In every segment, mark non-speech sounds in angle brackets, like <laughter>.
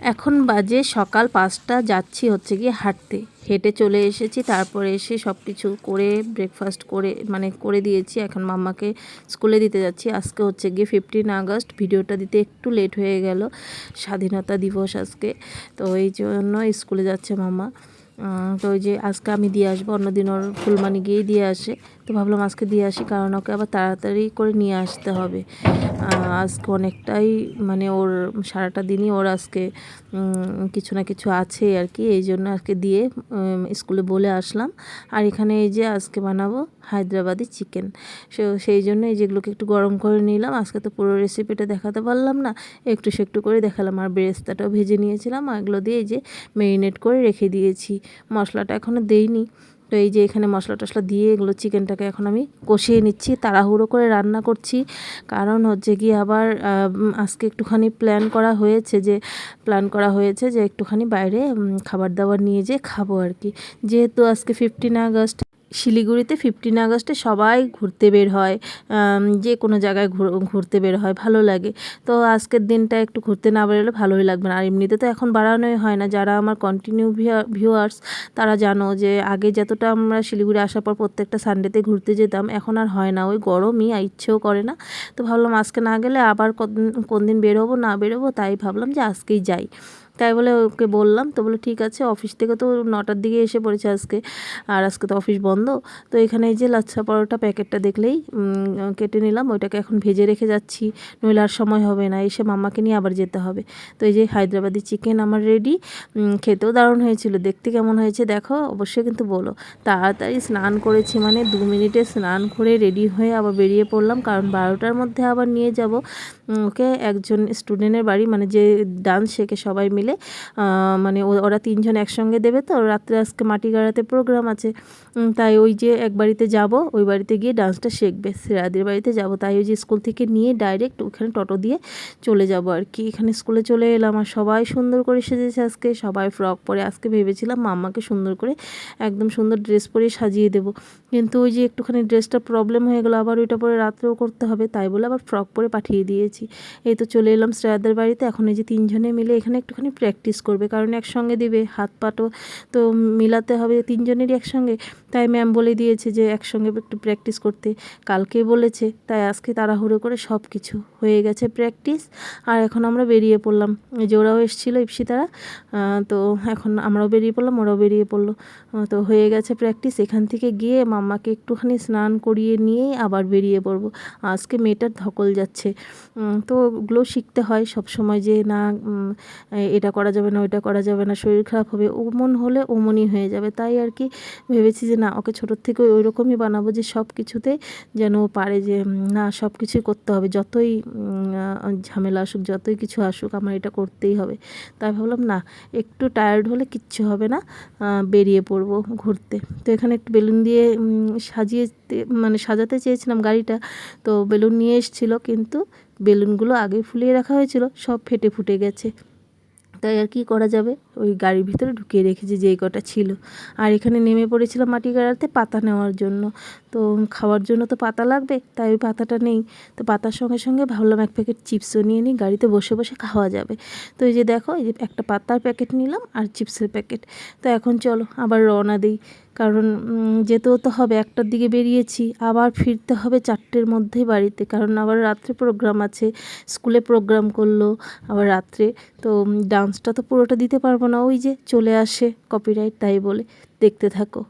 এখন বাজে সকাল পাঁচটা, যাচ্ছি হচ্ছে গিয়ে হাঁটতে। হেঁটে চলে এসেছি, তারপরে এসে সব কিছু করে ব্রেকফাস্ট করে মানে করে দিয়েছি। এখন মাম্মাকে স্কুলে দিতে যাচ্ছি। আজকে হচ্ছে গিয়ে ফিফটিন আগস্ট, ভিডিওটা দিতে একটু লেট হয়ে গেল। স্বাধীনতা দিবস আজকে। তো এই জন্য স্কুলে যাচ্ছে মাম্মা। তো ওই যে আজকে আমি দিয়ে আসব, অন্যদিন ওর ফুলমানি গিয়েই দিয়ে আসে। তো ভাবলাম আজকে দিয়ে আসি, কারণ ওকে আবার তাড়াতাড়ি করে নিয়ে আসতে হবে। আজকে অনেকটাই মানে ওর সারাটা দিনই ওর আজকে কিছু না কিছু আছে আর কি, এই জন্য আজকে দিয়ে স্কুলে বলে আসলাম। আর এখানে এই যে আজকে বানাবো হায়দ্রাবাদি চিকেন। সে, সেই জন্য এই যেগুলোকে একটু গরম করে নিলাম, আজকে তো পুরো রেসিপিটা দেখাতে পারলাম না, একটু সেকটু করে দেখালাম। আর বেরেস্তাটাও ভেজে নিয়েছিলাম, আর এগুলো দিয়ে এই যে মেরিনেট করে রেখে দিয়েছি। মশলাটা এখনও দেইনি। তো এই যে এখানে মশলা টশলা দিয়ে এগুলো চিকেনটাকে এখন আমি কষিয়ে নিচ্ছি, তাড়াহুড়ো করে রান্না করছি। কারণ হচ্ছে কি আবার আজকে একটুখানি প্ল্যান করা হয়েছে যে প্ল্যান করা হয়েছে যে একটুখানি বাইরে খাবার দাবার নিয়ে যেয়ে খাব আর কি। যেহেতু আজকে ফিফটিন আগস্ট শিলিগুড়িতে ফিফটিন আগস্টে সবাই ঘুরতে বের হয় যে কোনো জায়গায় ঘুর- ঘুরতে বের হয়, ভালো লাগে। তো আজকের দিনটা একটু ঘুরতে না বেরোলে ভালোই লাগবে না। আর এমনিতে তো এখন বাড়ানোই হয় না। যারা আমার কন্টিনিউ ভিউয়ার্স তারা জানো যে আগে যতটা আমরা শিলিগুড়ি আসার পর প্রত্যেকটা সানডেতে ঘুরতে যেতাম, এখন আর হয় না। ওই গরমই আর ইচ্ছেও করে না। তো ভাবলাম আজকে না গেলে আবার কোন দিন বেরোবো, না বেরোবো, তাই ভাবলাম যে আজকেই যাই। তাই বলে ওকে বললাম, তো বলে ঠিক আছে অফিস থেকে তো নটার দিকে এসে পড়েছে আজকে, আর আজকে তো অফিস বন্ধ। তো এখানে এই যে লাচ্ছা পরোটা প্যাকেটটা দেখলেই কেটে নিলাম, ওইটাকে এখন ভেজে রেখে যাচ্ছি, নইলে আর সময় হবে না, এসে মাম্মাকে নিয়ে আবার যেতে হবে। তো এই যে হায়দ্রাবাদি চিকেন আমার রেডি খেতেও দারুণ হয়েছিল, দেখতে কেমন হয়েছে দেখো, অবশ্যই কিন্তু বলো। তাড়াতাড়ি স্নান করেছি মানে দু মিনিটে স্নান করে রেডি হয়ে আবার বেরিয়ে পড়লাম, কারণ বারোটার মধ্যে আবার নিয়ে যাব। ওকে একজন স্টুডেন্টের বাড়ি মানে যে ডান্স শেখে সবাই মিলে আহ, মানে ওরা তিনজন একসঙ্গে দেবে তো রাত্রে আজকে মাটি গাড়াতে প্রোগ্রাম আছে। তাই ওই যে এক বাড়িতে যাব ওই বাড়িতে গিয়ে ডান্সটা শিখবে। শ্রেয়াদের বাড়িতে যাব তাই ওই যে স্কুল থেকে নিয়ে ডাইরেক্ট ওখানে টোটো দিয়ে চলে যাব আর কি। এখানে স্কুলে চলে এলাম আর সবাই সুন্দর করে সেজেছে আজকে। সবাই ফ্রক পরে আজকে ভেবেছিলাম মাম্মাকে সুন্দর করে একদম সুন্দর ড্রেস পরে সাজিয়ে দেবো। কিন্তু ওই যে একটুখানি ড্রেসটা প্রবলেম হয়ে গেলো, আবার ওইটা পরে রাত্রেও করতে হবে, তাই বলে আবার ফ্রক পরে পাঠিয়ে দিয়েছি। এই তো চলে এলাম শ্রেয়াদের বাড়িতে, এখন এই যে তিনজনে মিলে এখানে একটুখানি প্র্যাকটিস করবে, কারণ একসঙ্গে দিবে, হাত পাটও তো মিলাতে হবে তিনজনেরই একসঙ্গে। তাই ম্যাম বলে দিয়েছে যে একসঙ্গে একটু প্র্যাকটিস করতে কালকে বলেছে, তাই আজকে তাড়াহুড়ো করে সব কিছু হয়ে গেছে প্র্যাকটিস আর এখন আমরা বেরিয়ে পড়লাম যে ওরাও এসেছিল, ইপসিতারা তো এখন আমরাও বেরিয়ে পড়লাম, ওরাও বেরিয়ে পড়ল তো হয়ে গেছে প্র্যাকটিস এখান থেকে গিয়ে মাম্মাকে একটুখানি স্নান করিয়ে নিয়েই আবার বেরিয়ে পড়ব। আজকে মেয়েটার ধকল যাচ্ছে। তো ওগুলো শিখতে হয় সব সময় যে, না এটা করা যাবে না, ওইটা করা যাবে না, শরীর খারাপ হবে। ওমন হলে ওমনই হয়ে যাবে। তাই আর কি ভেবেছি যে, না, ওকে ছোটোর থেকে ওই রকমই বানাবো যে, সব কিছুতে যেন ও পারে যে না, সব কিছুই করতে হবে। যতই ঝামেলা আসুক, যতই কিছু আসুক, আমার এটা করতেই হবে। তাই ভাবলাম, না, একটু টায়ার্ড হলে কিচ্ছু হবে না বেরিয়ে পড়ব ঘুরতে। তো এখানে একটু বেলুন দিয়ে সাজিয়ে মানে সাজাতে চেয়েছিলাম গাড়িটা, তো বেলুন নিয়ে এসেছিল, কিন্তু বেলুনগুলো আগে ফুলিয়ে রাখা হয়েছিল, সব ফেটে ফুটে গেছে। তাই আর কি করা যাবে? ওই গাড়ির ভিতরে ঢুকিয়ে রেখেছি যেই কটা ছিল। আর এখানে নেমে পড়েছিলাম মাটি গাড়াতে পাতা নেওয়ার জন্য। তো খাওয়ার জন্য তো পাতা লাগবে, তাই ওই পাতাটা নেই। তো পাতার সঙ্গে সঙ্গে ভাবলাম এক প্যাকেট চিপসও নিয়ে নিই, গাড়িতে বসে বসে খাওয়া যাবে। তো এই যে দেখো, এই যে একটা পাতার প্যাকেট নিলাম আর চিপসের প্যাকেট তো এখন চলো আবার রওনা দিই, কারণ যেতেও তো হবে, একটার দিকে বেরিয়েছি। আবার ফিরতে হবে চারটের মধ্যেই বাড়িতে, কারণ আবার রাত্রে প্রোগ্রাম আছে, স্কুলে প্রোগ্রাম করল আবার রাত্রে। তো ডান্সটা তো পুরোটা দিতে পারব না ওই যে চলে আসে কপিরাইট তাই বলে দেখতে থাকো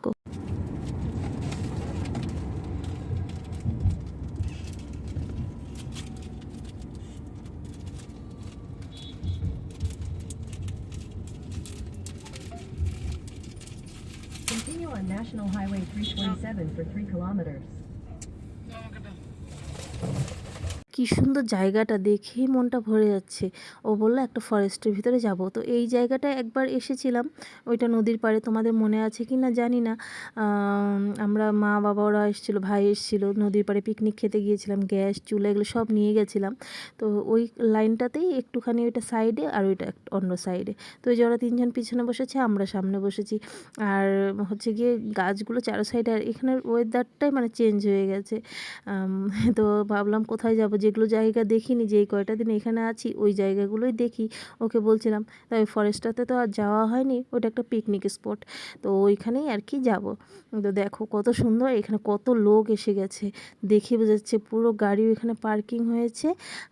Continue on National Highway 327 for 3 kilometers. কি সুন্দর জায়গাটা দেখেই মনটা ভরে যাচ্ছে। ও বলল, একটা ফরেস্টের ভিতরে যাব। তো এই জায়গাটায় একবার এসেছিলাম। ওইটা নদীর পাড়ে, তোমাদের মনে আছে কি না জানি না। আমরা মা বাবা ওরা এসেছিল, ভাই এসেছিল, নদীর পাড়ে পিকনিক খেতে গিয়েছিলাম, গ্যাস, চুলা এগুলো সব নিয়ে গেছিলাম। তো ওই লাইনটাতেই একটুখানি ওইটা সাইডে আর ওইটা অন্য সাইডে। তো ওই যে ওরা তিনজন পিছনে বসেছে, আমরা সামনে বসেছি। আর হচ্ছে গিয়ে গাছগুলো চারো সাইডে, আর এখানের ওয়েদারটাই মানে চেঞ্জ হয়ে গেছে। তো ভাবলাম কোথায় যাব? যেগুলো জায়গা দেখিনি, যেই কয়টা দিন এখানে আছি, ওই জায়গাগুলোই দেখি। ওকে বলছিলাম তাই ফরেস্টটাতে তো আর যাওয়া হয়নি, ওটা একটা পিকনিক স্পট তো ওইখানেই আর কি যাব। তো দেখো কত সুন্দর, এখানে কত লোক এসে গেছে। দেখে বোঝাচ্ছে পুরো গাড়ি এখানে পার্কিং হয়েছে।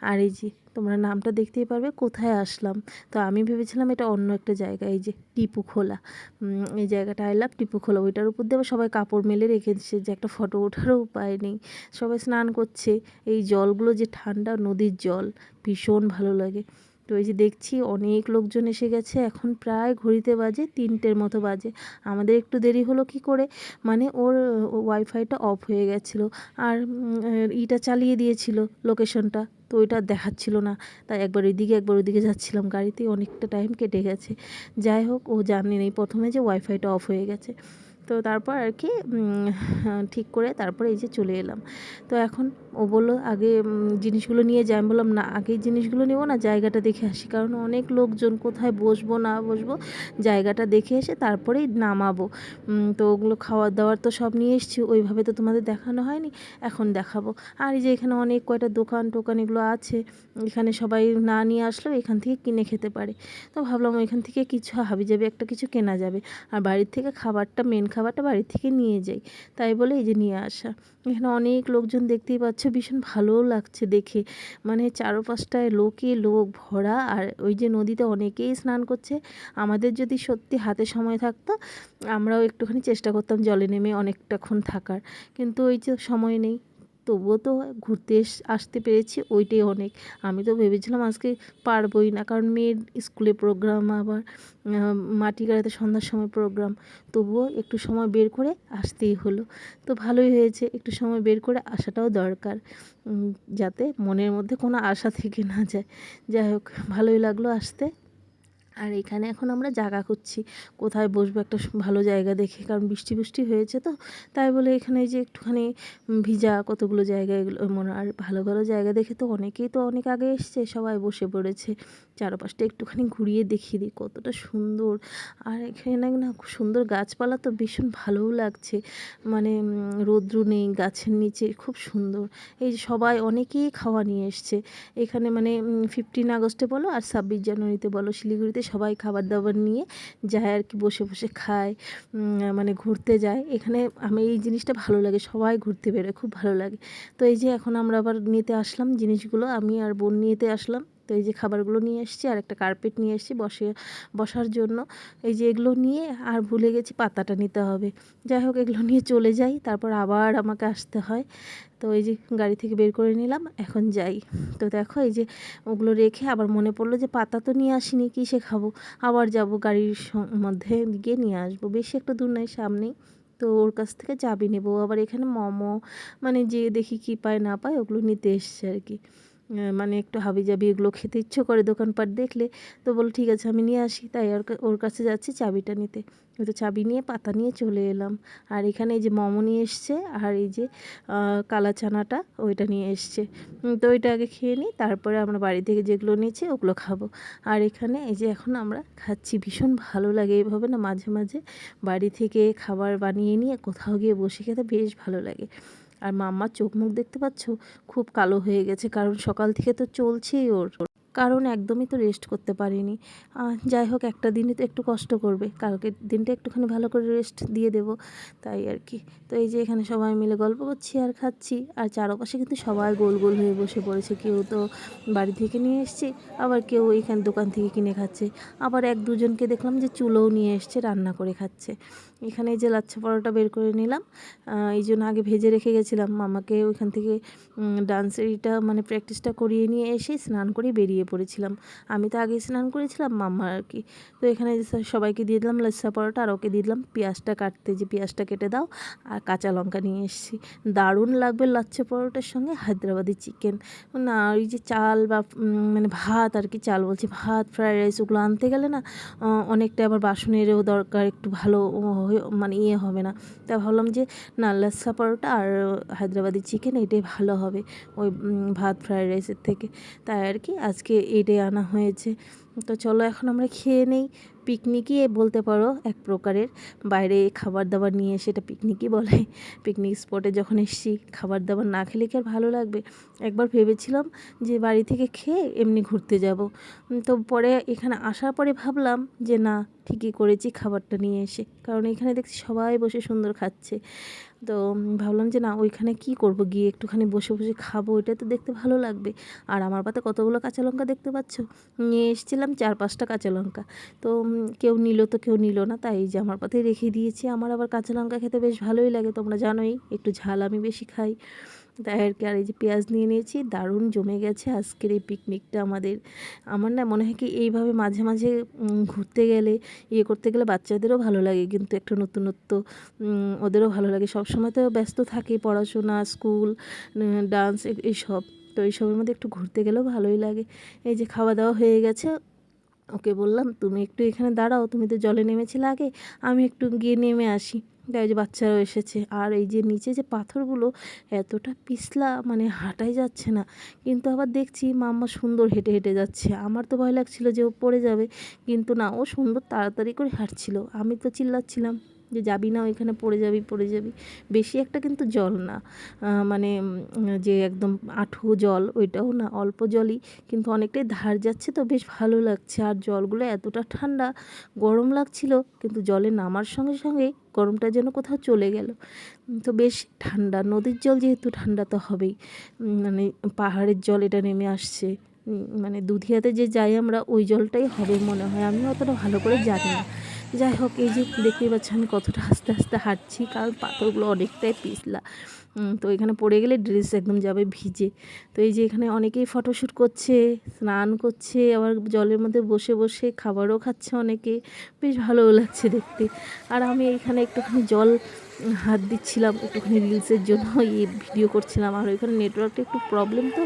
আর এই যে তোমরা নামটা দেখতেই পারবে, কোথায় আসলাম। তো আমি ভেবেছিলাম এটা অন্য একটা জায়গা, এই যে টিপু খোলা। এই জায়গাটা আইলাম টিপু খোলা। ওইটার উপর দিয়ে আবার সবাই কাপড় মেলে রেখেছে যে একটা ফটো ওঠারও উপায় নেই। সবাই স্নান করছে, এই জলগুলো যে ঠান্ডা, নদীর জল, ভীষণ ভালো লাগে। তো এই যে দেখছি অনেক লোকজন এসে গেছে, এখন প্রায় ঘড়িতে বাজে তিনটের মতো বাজে। আমাদের একটু দেরি হলো কি করে? মানে ওর ওয়াইফাইটা অফ হয়ে গেছিল। আর ইটা চালিয়ে দিয়েছিল লোকেশনটা তো ওইটা দেখাচ্ছিল না। তাই একবার এদিকে, একবার ওইদিকে যাচ্ছিলাম গাড়িতে। অনেকটা টাইম কেটে গেছে। যাই হোক, ও জানে নেই। প্রথমে যে ওয়াইফাইটা অফ হয়ে গেছে। তো তারপর আর কি <laughs> ঠিক করে তারপরে এই যে চলে এলাম। তো এখন ও বলল, আগে জিনিসগুলো নিয়ে যাই আমি বললাম, না, আগে জিনিসগুলো নেব না, জায়গাটা দেখে আসি। কারণ অনেক লোকজন কোথায় বসবো, না বসবো, জায়গাটা দেখে এসে তারপরেই নামাবো। তো ওগুলো খাওয়ার দাওয়ার তো সব নিয়ে এসেছি, ওইভাবে তো তোমাদের দেখানো হয়নি। এখন দেখাবো। আর এই যে এখানে অনেক কয়টা দোকান টোকান এগুলো আছে, এখানে সবাই না নিয়ে আসলেও এখান থেকে কিনে খেতে পারে। তো ভাবলাম এখান থেকে কিছু হাবি যাবে একটা কিছু কেনা যাবে। আর বাড়ির থেকে খাবারটা মেন খাবারটা বাড়ি থেকে নিয়ে যাই। তাই বলে এই যে নিয়ে আসা। এখানে অনেক লোকজন দেখতেই পাচ্ছ, ভীষণ ভালোও লাগছে দেখে। মানে চারপাশটায় লোকে, লোক ভরা, আর ওই যে নদীতে অনেকেই স্নান করছে। আমাদের যদি সত্যি হাতে সময় থাকতো, আমরাও একটুখানি চেষ্টা করতাম জলে নেমে অনেকটাক্ষণ থাকার। কিন্তু ওই যে সময় নেই। তবুও তো ঘুরতে আসতে পেরেছি, ওইটাই অনেক। আমি তো ভেবেছিলাম আজকে পারবই না, কারণ মেয়ের স্কুলে প্রোগ্রাম আবার মাটি গাড়াতে সন্ধ্যার সময় প্রোগ্রাম তবুও একটু সময় বের করে আসতেই হলো। তো ভালোই হয়েছে, একটু সময় বের করে আসাটাও দরকার। যাতে মনের মধ্যে কোনো আশা থেকে না যায়। যাই হোক, ভালোই লাগল আসতে। আর এখানে এখন আমরা জায়গা করছি কোথায় বসবো? একটা ভালো জায়গা দেখে, কারণ বৃষ্টি বৃষ্টি হয়েছে তো। তাই বলে এখানে যে একটুখানি ভিজা কতগুলো জায়গা এগুলো মনে আর ভালো ভালো জায়গা দেখে তো অনেকেই তো অনেক আগে এসছে, সবাই বসে পড়েছে। চারপাশটা একটুখানি ঘুরিয়ে দেখিয়ে দিই, কতটা সুন্দর। আর এখানে না খুব সুন্দর গাছপালা তো ভীষণ ভালোও লাগছে। মানে রৌদ্র নেই, গাছের নিচে, খুব সুন্দর। এই যে সবাই অনেকেই খাওয়া নিয়ে এসছে। এখানে মানে ফিফটিন আগস্টে বলো আর ছাব্বিশ জানুয়ারিতে বলো, শিলিগুড়িতে সবাই খাবার দাবার নিয়ে যায় আর কি, বসে বসে খায় মানে ঘুরতে যায়। এখানে আমি এই জিনিসটা ভালো লাগে, সবাই ঘুরতে বেরোয়, খুব ভালো লাগে। তো এই যে এখন আমরা আবার নিতে আসলাম জিনিসগুলো, আমি আর বোন নিতে আসলাম। তো এই যে খাবারগুলো নিয়ে এসেছি আর একটা কার্পেট নিয়ে এসেছি বসে, বসার জন্য। এই যে এগুলো নিয়ে আর ভুলে গেছি পাতাটা নিতে হবে। যাই হোক, এগুলো নিয়ে চলে যাই, তারপর আবার আমাকে আসতে হয়। তো এই যে গাড়ি থেকে বের করে নিলাম, এখন যাই। তো দেখো, এই যে ওগুলো রেখে আবার মনে পড়ল যে পাতা তো নিয়ে আসিনি, কিসে খাব? আবার যাব গাড়ির মধ্যে গিয়ে নিয়ে আসব। বেশি একটা দূর নয় সামনেই। তো ওর কাছ থেকে চাবি নেব। আবার এখানে মোমো মানে যে দেখি কি পায় না পায়, ওগুলো নিতে এসছে আর কি। মানে একটু হাবি জাবি এগুলো খেতে ইচ্ছে করে দোকানপাট দেখলে, তো বল ঠিক আছে, আমি নিয়ে আসি। তাই ওর কাছে যাচ্ছি চাবিটা নিতে। তো চাবি নিয়ে পাতা নিয়ে চলে এলাম। আর এখানে এই যে মোমো নিয়ে এসছে, আর এই যে কালা চানাটা, ওইটা নিয়ে এসছে। তো ওইটা আগে খেয়ে নিই, তারপরে আমরা বাড়ি থেকে যেগুলো নিয়েছি ওগুলো খাব। আর এখানে এই যে এখন আমরা খাচ্ছি, ভীষণ ভালো লাগে এইভাবে না, মাঝে মাঝে বাড়ি থেকে খাবার বানিয়ে নিয়ে কোথাও গিয়ে বসে খেতে বেশ ভালো লাগে। আর মাম্মার চোখ মুখ দেখতে পাচ্ছ? খুব কালো হয়ে গেছে, কারণ সকাল থেকে তো চলছেই ওর। কারণ একদমই তো রেস্ট করতে পারিনি। যাই হোক, একটা দিনে তো একটু কষ্ট করবে। কালকের দিনটা একটুখানি ভালো করে রেস্ট দিয়ে দেবো, তাই আর কি। তো এই যে এখানে সবাই মিলে গল্প করছি আর খাচ্ছি, আর চারপাশে কিন্তু সবাই গোল গোল হয়ে বসে পড়েছে। কেউ তো বাড়ি থেকে নিয়ে এসছে, আবার কেউ এইখানে দোকান থেকে কিনে খাচ্ছে। আবার এক দুজনকে দেখলাম যে চুলোও নিয়ে এসছে, রান্না করে খাচ্ছে। এখানে যে লাচ্ছা পরোটা বের করে নিলাম। এই জন্য আগে ভেজে রেখে গেছিলাম। মামাকে ওইখান থেকে ডান্সের এটা মানে প্র্যাকটিসটা করিয়ে নিয়ে এসে স্নান করে বেরিয়ে পড়েছিলাম। আমি তো আগে স্নান করেছিলাম মাম্মা আর কি। তো এখানে সবাইকে দিয়ে দিলাম লাচ্ছা পরোটা আর ওকে দিয়ে দিলাম পেঁয়াজটা কাটতে। যে পেঁয়াজটা কেটে দাও আর কাঁচা লঙ্কা নিয়ে এসেছি। দারুণ লাগবে লাচ্ছা পরোটার সঙ্গে হায়দ্রাবাদি চিকেন। না, ওই যে চাল বা মানে ভাত আর কি, চাল বলছি, ভাত ফ্রায়েড রাইস, ওগুলো আনতে গেলে না অনেকটা আবার বাসনেরও দরকার, একটু ভালো মানে ইয়ে হবে না। তা ভাবলাম যে, না, লাচ্ছা পরোটা আর হায়দ্রাবাদি চিকেন এটাই ভালো হবে, ওই ভাত ফ্রায়েড রাইসের থেকে। তাই আর কি, আজকে এটাই আনা হয়েছে। তো চলো এখন আমরা খেয়ে নেই। পিকনিকই বলতে পারো এক প্রকারের। বাইরে খাবার দাবার নিয়ে সেটা পিকনিকই বলে। পিকনিক স্পটে যখন এসছি খাবার দাবার না খেলে কি আর ভালো লাগবে? একবার ভেবেছিলাম যে বাড়ি থেকে খেয়ে এমনি ঘুরতে যাব। তো পরে এখানে আসার পরে ভাবলাম যে না, ঠিকই করেছি খাবারটা নিয়ে এসে। কারণ এখানে দেখছি সবাই বসে সুন্দর খাচ্ছে। তো ভাবলাম যে না, ওইখানে কি করব? গিয়ে একটুখানি বসে বসে খাব, এটা তো দেখতে ভালো লাগবে। আর আমার পাতে কতগুলো কাঁচা লঙ্কা দেখতে পাচ্ছ? নিয়ে এসেছিলাম চার পাঁচটা কাঁচা লঙ্কা। তো কেউ নিল তো কেউ নিল না, তাই যে আমার পাতে রেখে দিয়েছি। আমার আবার কাঁচা লঙ্কা খেতে বেশ ভালোই লাগে, তোমরা জানোই, একটু ঝাল আমি বেশি খাই। তাই আর কি, আর এই যে পেঁয়াজ নিয়ে নিয়েছি, দারুণ জমে গেছে আজকের এই পিকনিকটা আমাদের। আমার না মনে হয় কি এইভাবে মাঝে মাঝে ঘুরতে গেলে ইয়ে করতে গেলে বাচ্চাদেরও ভালো লাগে, কিন্তু একটা নতুনত্ব ওদেরও ভালো লাগে। সব সময় তো ব্যস্ত থাকি, পড়াশোনা, স্কুল ডান্স এইসব। তো এইসবের মধ্যে একটু ঘুরতে গেলেও ভালোই লাগে। এই যে খাওয়া দাওয়া হয়ে গেছে, ওকে বললাম, তুমি একটু এখানে দাঁড়াও, তুমি তো জলে নেমেছিলে আগে, আমি একটু গিয়ে নেমে আসি। তাই যে বাচ্চারাও এসেছে। আর এই যে নিচে যে পাথরগুলো এতটা পিছলা মানে হাঁটাই যাচ্ছে না। কিন্তু আবার দেখছি মাম্মা সুন্দর হেঁটে হেঁটে যাচ্ছে। আমার তো ভয় লাগছিল যে ও পড়ে যাবে। কিন্তু না, ও সুন্দর তাড়াতাড়ি করে হাঁটছিল। আমি তো চিল্লাচ্ছিলাম। যে যাবি না, ওইখানে পড়ে যাবি পড়ে যাবি। বেশি একটা কিন্তু জল না। মানে যে একদম আঠু জল, ওইটাও না, অল্প জলই। কিন্তু অনেকটাই ধার যাচ্ছে তো, বেশ ভালো লাগছে। আর জলগুলো এতটা ঠান্ডা, গরম লাগছিল, কিন্তু জলে নামার সঙ্গে সঙ্গে গরমটা যেন কোথাও চলে গেল। তো বেশ ঠান্ডা, নদীর জল যেহেতু ঠান্ডা তো হবেই। মানে পাহাড়ের জল এটা নেমে আসছে। মানে দুধিয়াতে যে যাই আমরা, ওই জলটাই হবে মনে হয়। আমি অতটা ভালো করে জানি না। যাই হোক এই যে দেখতেই পাচ্ছি আমি কতটা আস্তে আস্তে হাঁটছি। কারণ পাথরগুলো অনেকটাই পিছলা। তো এখানে পড়ে গেলে ড্রেস একদম যাবে ভিজে। তো এই যে এখানে অনেকেই ফটোশ্যুট করছে, স্নান করছে, আবার জলের মধ্যে বসে বসে খাবারও খাচ্ছে অনেকে। বেশ ভালো লাগছে দেখতে। আর আমি এখানে একটুখানি জল হাত দিচ্ছিলাম একটুখানি রিলসের জন্য, এই ভিডিও করছিলাম। আর ওইখানে নেটওয়ার্কটা একটু প্রবলেম তো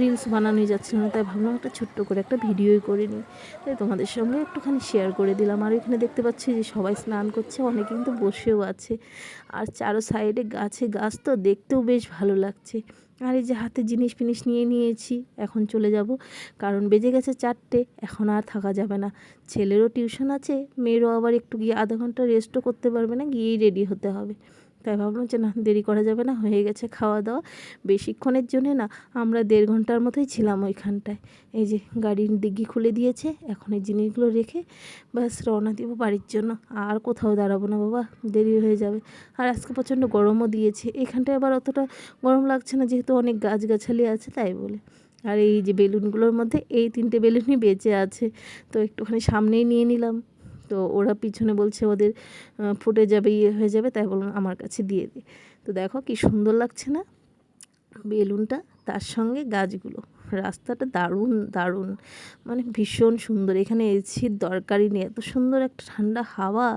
রিলস বানানোই যাচ্ছিল না তাই ভাবলাম একটা ছোট্ট করে একটা ভিডিওই করে নিই। তাই তোমাদের সঙ্গে একটুখানি শেয়ার করে দিলাম। আর এখানে দেখতে পাচ্ছি যে সবাই স্নান করছে, অনেকে কিন্তু বসেও আছে। আর চারো সাইডে গাছে গাছ, তো দেখতেও বেশ ভালো লাগছে। আর এই যে হাতে জিনিস ফিনিস নিয়ে নিয়েছি, এখন চলে যাব। কারণ বেজে গেছে চারটে, এখন আর থাকা যাবে না। ছেলেরও টিউশন আছে, মেয়েরও আবার একটু গিয়ে আধা ঘণ্টা রেস্টও করতে পারবে না, গিয়েই রেডি হতে হবে। তাই ভাবলাম যে, না, দেরি করা যাবে না, হয়ে গেছে খাওয়া দাওয়া। বেশিক্ষণের জন্যে না, আমরা দেড় ঘণ্টার মতোই ছিলাম ওইখানটায়। এই যে, গাড়ির দিঘি খুলে দিয়েছে, এখন এই জিনিসগুলো রেখে ব্যাস রওনা দিব বাড়ির জন্য। আর কোথাও দাঁড়াবো না, বাবা, দেরি হয়ে যাবে। আর আজকে প্রচণ্ড গরমও দিয়েছে। এখানটায় আবার অতটা গরম লাগছে না, যেহেতু অনেক গাছগাছালি আছে, তাই বলে। আর এই যে বেলুনগুলোর মধ্যে, এই তিনটে বেলুনই বেঁচে আছে। তো একটুখানি সামনেই নিয়ে নিলাম। তো ওরা পিছনে বলছে ওদের ফুটে যাবে ইয়ে হয়ে যাবে, তাই বললাম, আমার কাছে দিয়ে দে। তো দেখো কি সুন্দর লাগছে না বেলুনটা, তার সঙ্গে গাছগুলো। রাস্তাটা দারুণ দারুণ। মানে ভীষণ সুন্দর। এখানে এসির দরকারই নেই। এত সুন্দর একটা ঠান্ডা হাওয়া,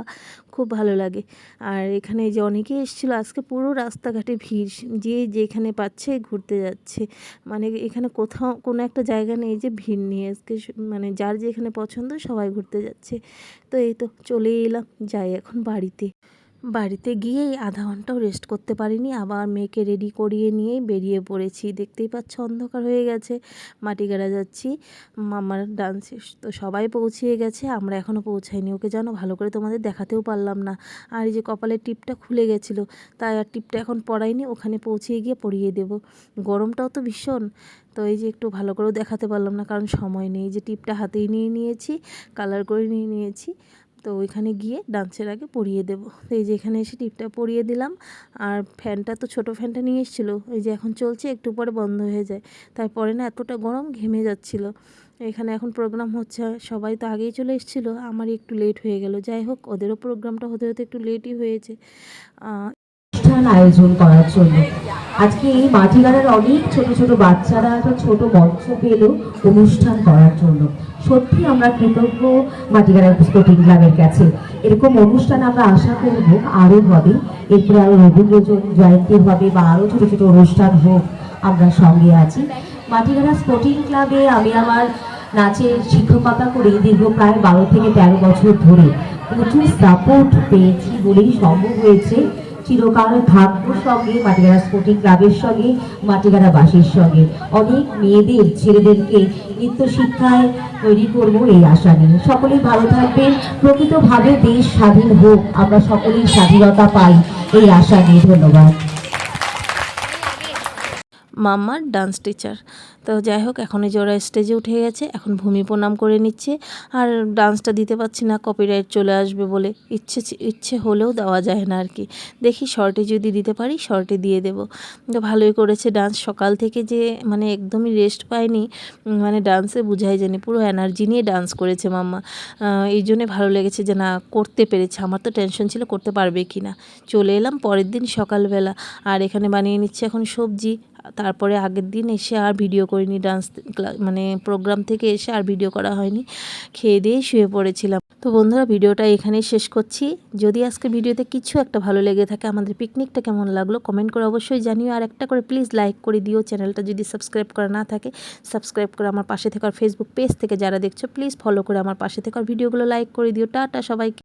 খুব ভালো লাগে। আর এখানে যে অনেকেই এসেছিল, আজকে পুরো রাস্তাঘাটে ভিড়। যে যেখানে পাচ্ছে ঘুরতে যাচ্ছে। মানে এখানে কোথাও কোনো একটা জায়গা নেই যে ভিড় নিয়ে আজকে মানে যার যেখানে পছন্দ সবাই ঘুরতে যাচ্ছে। তো এই তো চলে এলাম। যাই এখন বাড়িতে। বাড়িতে গিয়েই আধা ঘন্টাও রেস্ট করতে পারিনি। আবার মেয়েকে রেডি করিয়ে নিয়েই বেরিয়ে পড়েছি। দেখতেই পাচ্ছ অন্ধকার হয়ে গেছে। মাটি গাড়া যাচ্ছি। মামার ডান্স তো সবাই পৌঁছিয়ে গেছে। আমরা এখনও পৌঁছাইনি। ওকে জানো ভালো করে তোমাদের দেখাতেও পারলাম না। আর এই যে কপালের টিপটা খুলে গেছিল, তাই আর টিপটা এখন পরাইনি ওখানে পৌঁছিয়ে গিয়ে পরিয়ে দেব। গরমটাও তো ভীষণ। তো এই যে একটু ভালো করেও দেখাতে পারলাম না, কারণ সময় নেই। যে টিপটা হাতেই নিয়ে নিয়েছি কালার করে নিয়ে নিয়েছি। তো ওইখানে গিয়ে ডান্সের আগে পরিয়ে দেবো। তো এই যে এখানে এসে টিপটা পরিয়ে দিলাম। আর ফ্যানটা তো ছোট ফ্যানটা নিয়ে এসেছিল। ওই যে এখন চলছে, একটু পরে বন্ধ হয়ে যায়। তারপরে না এতটা গরম ঘেমে যাচ্ছিল। এখানে এখন প্রোগ্রাম হচ্ছে, সবাই তো আগেই চলে এসেছিল। আমারই একটু লেট হয়ে গেল। যাই হোক, ওদেরও প্রোগ্রামটা হতে হতে একটু লেটই হয়েছে। অনুষ্ঠান আয়োজন করার জন্য। আজকে এই মাটিগাড়ার অনেক ছোট ছোট বাচ্চারা একটা ছোট মঞ্চ পেল অনুষ্ঠান করার জন্য। সত্যি আমরা কৃতজ্ঞ মাটিগাড়ার স্পোর্টিং ক্লাবের কাছে। এরকম অনুষ্ঠান আমরা আশা করব আরও হবে। এরপরে আরও রবীন্দ্র জয়ন্তী হবে বা আরও ছোট ছোট অনুষ্ঠান হোক, আমরা সঙ্গে আছি। মাটিগাড়া স্পোর্টিং ক্লাবে আমি আমার নাচের শিক্ষকতা করে দীর্ঘ প্রায় বারো থেকে তেরো বছর ধরে প্রচুর সাপোর্ট পেয়েছি বলেই সম্ভব হয়েছে। চিরকাল থাকব সঙ্গে, মাটিগাড়া স্পোর্টিং ক্লাবের সঙ্গে, মাটিগাড়া বাসের সঙ্গে। অনেক মেয়েদের, ছেলেদেরকে নৃত্য শিক্ষায় তৈরি করব এই আশা নিয়ে। সকলেই ভালো থাকবেন। প্রকৃতভাবে দেশ স্বাধীন হোক, আমরা সকলেই স্বাধীনতা পাই এই আশা নিয়ে। ধন্যবাদ। মাম্মার ডান্স টিচার। তো যাই হোক এখন এই ওরা স্টেজে উঠে গেছে, এখন ভূমি প্রণাম করে নিচ্ছে। আর ডান্সটা দিতে পারছি না কপিরাইট চলে আসবে বলে। ইচ্ছে ইচ্ছে হলেও দেওয়া যায় না আর কি দেখি শর্টে যদি দিতে পারি শর্টে দিয়ে দেব। তো ভালোই করেছে ডান্স। সকাল থেকে যে মানে একদমই রেস্ট পায়নি মানে ডান্সে বুঝাই যায়নি। পুরো এনার্জি নিয়ে ডান্স করেছে মাম্মা। এই জন্যে ভালো লেগেছে যে, না, করতে পেরেছে। আমার তো টেনশন ছিল, করতে পারবে কি না চলে এলাম পরের দিন সকালবেলা। আর এখানে বানিয়ে নিচ্ছে এখন সবজি। তারপরে আগের দিন এসে আর ভিডিও করিনি ডান্স মানে প্রোগ্রাম থেকে এসে আর ভিডিও করা হয়নি। খেয়ে দিয়ে শুয়ে পড়েছিলাম। তো বন্ধুরা ভিডিওটা এখানেই শেষ করছি। যদি আজকে ভিডিওতে কিছু একটা ভালো লেগে থাকে, আমাদের পিকনিকটা কেমন লাগল কমেন্ট করে অবশ্যই জানিও। আর একটা করে প্লিজ লাইক করে দিও চ্যানেলটা যদি সাবস্ক্রাইব করা না থাকে। সাবস্ক্রাইব করে আমার পাশে থেকে আর ফেসবুক পেজ থেকে যারা দেখছ প্লিজ ফলো করে আমার পাশে থেকে আর ভিডিওগুলো লাইক করে দিও। টাটা সবাইকে।